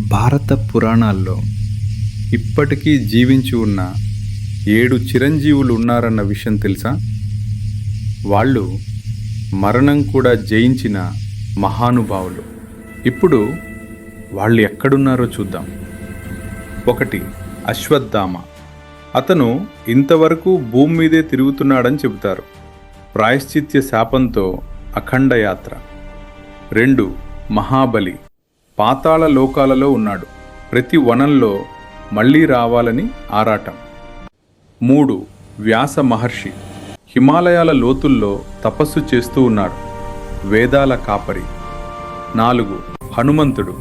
భారత పురాణాల్లో ఇప్పటికీ జీవించి ఉన్న ఏడు చిరంజీవులు ఉన్నారన్న విషయం తెలుసా? వాళ్ళు మరణం కూడా జయించిన మహానుభావులు. ఇప్పుడు వాళ్ళు ఎక్కడున్నారో చూద్దాం. ఒకటి అశ్వత్థామ. అతను ఇంతవరకు భూమి మీదే తిరుగుతున్నాడని చెబుతారు. ప్రాయశ్చిత్య శాపంతో అఖండ యాత్ర రెండు మహాబలి. పాతాళ లోకాలలో ఉన్నాడు. ప్రతి వనంలో మళ్ళీ రావాలని ఆరాటం. మూడు. వ్యాస మహర్షి హిమాలయాల లోతుల్లో తపస్సు చేస్తూ ఉన్నాడు. వేదాల కాపరి. నాలుగు. హనుమంతుడు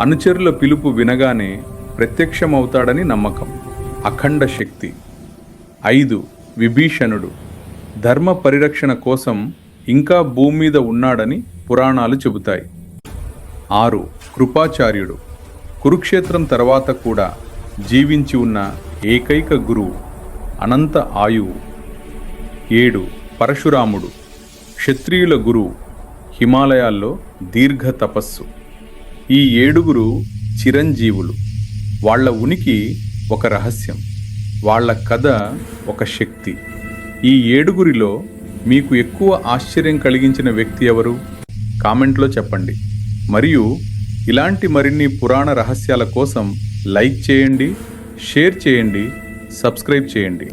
అనుచరుల పిలుపు వినగానే ప్రత్యక్షమవుతాడని నమ్మకం. అఖండ శక్తి. ఐదు. విభీషణుడు ధర్మ పరిరక్షణ కోసం ఇంకా భూమి మీద ఉన్నాడని పురాణాలు చెబుతాయి. ఆరు. కృపాచార్యుడు. కురుక్షేత్రం తర్వాత కూడా జీవించి ఉన్న ఏకైక గురువు అనంత ఆయువు. ఏడు. పరశురాముడు. క్షత్రియుల గురువు హిమాలయాల్లో దీర్ఘ తపస్సు. ఈ ఏడుగురు చిరంజీవులు. వాళ్ళ ఉనికి ఒక రహస్యం. వాళ్ళ కథ ఒక శక్తి. ఈ ఏడుగురిలో మీకు ఎక్కువ ఆశ్చర్యం కలిగించిన వ్యక్తి ఎవరు? కామెంట్లో చెప్పండి. మరియు ఇలాంటి మరిన్ని పురాణ రహస్యాల కోసం లైక్ చేయండి షేర్ చేయండి సబ్స్క్రైబ్ చేయండి.